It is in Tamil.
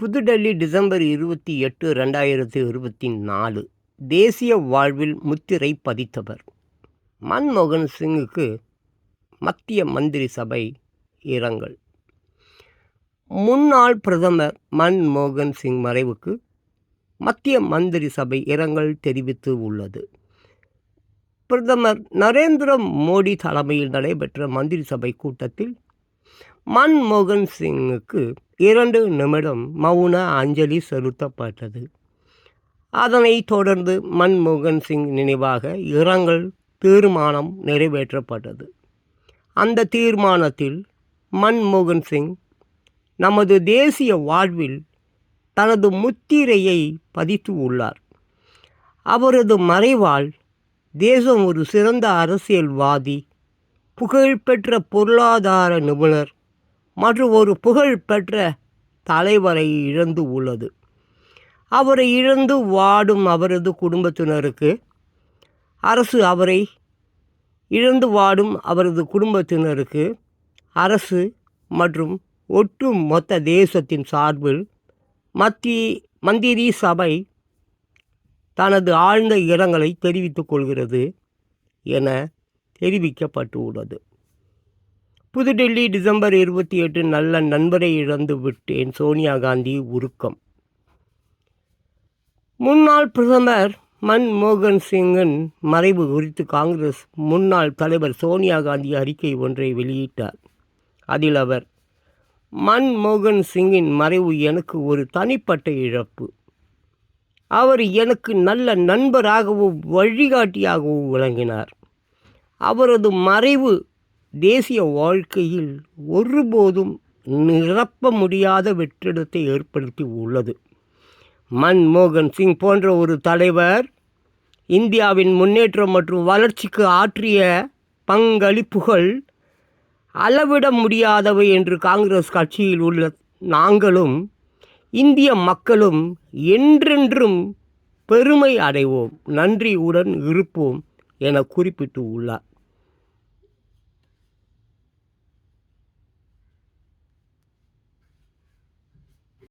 புதுடெல்லி டிசம்பர் இருபத்தி எட்டு ரெண்டாயிரத்தி இருபத்தி நாலு தேசிய வாழ்வில் முத்திரை பதித்தவர். மன்மோகன் சிங்குக்கு மத்திய மந்திரி சபை இரங்கல். முன்னாள் பிரதமர் மன்மோகன் சிங் மறைவுக்கு மத்திய மந்திரி சபை இரங்கல் தெரிவித்து உள்ளது. பிரதமர் நரேந்திர மோடி தலைமையில் நடைபெற்ற மந்திரி சபை கூட்டத்தில் மன்மோகன் சிங்குக்கு இரண்டு நிமிடம் மௌன அஞ்சலி செலுத்தப்பட்டது. அதனைத் தொடர்ந்து மன்மோகன் சிங் நினைவாக இரங்கல் தீர்மானம் நிறைவேற்றப்பட்டது. அந்த தீர்மானத்தில் மன்மோகன் சிங் நமது தேசிய வாழ்வில் தனது முத்திரையை பதித்து உள்ளார். அவரது மறைவால் தேசம் ஒரு சிறந்த அரசியல்வாதி புகழ்பெற்ற பொருளாதார நிபுணர் மற்றும் ஒரு புகழ்பெற்ற தலைவரை இழந்து உள்ளது. அவரை இழந்து வாடும் அவரது குடும்பத்தினருக்கு அரசு அவரை இழந்து வாடும் அவரது குடும்பத்தினருக்கு அரசு மற்றும் ஒட்டு மொத்த தேசத்தின் சார்பில் மத்திய மந்திரி சபை தனது ஆழ்ந்த இரங்கலை தெரிவித்துக் கொள்கிறது என தெரிவிக்கப்பட்டுள்ளது. புதுடெல்லி டிசம்பர் இருபத்தி எட்டு நல்ல நண்பரை இழந்து விட்டேன். சோனியா காந்தி உருக்கம். முன்னாள் பிரதமர் மன்மோகன் சிங்கின் மறைவு குறித்து காங்கிரஸ் முன்னாள் தலைவர் சோனியா காந்தி அறிக்கை ஒன்றை வெளியிட்டார். அதில் அவர் மன்மோகன் சிங்கின் மறைவு எனக்கு ஒரு தனிப்பட்ட இழப்பு. அவர் எனக்கு நல்ல நண்பராகவும் வழிகாட்டியாகவும் விளங்கினார். அவரது மறைவு தேசிய வாழ்க்கையில் ஒருபோதும் நிரப்ப முடியாத வெற்றிடத்தை ஏற்படுத்தி உள்ளது. மன்மோகன் சிங் போன்ற ஒரு தலைவர் இந்தியாவின் முன்னேற்றம் மற்றும் வளர்ச்சிக்கு ஆற்றிய பங்களிப்புகள் அளவிட முடியாதவை என்று காங்கிரஸ் கட்சியில் உள்ள நாங்களும் இந்திய மக்களும் என்றென்றும் பெருமை அடைவோம். நன்றியுடன் இருப்போம் என குறிப்பிட்டு உள்ளார்.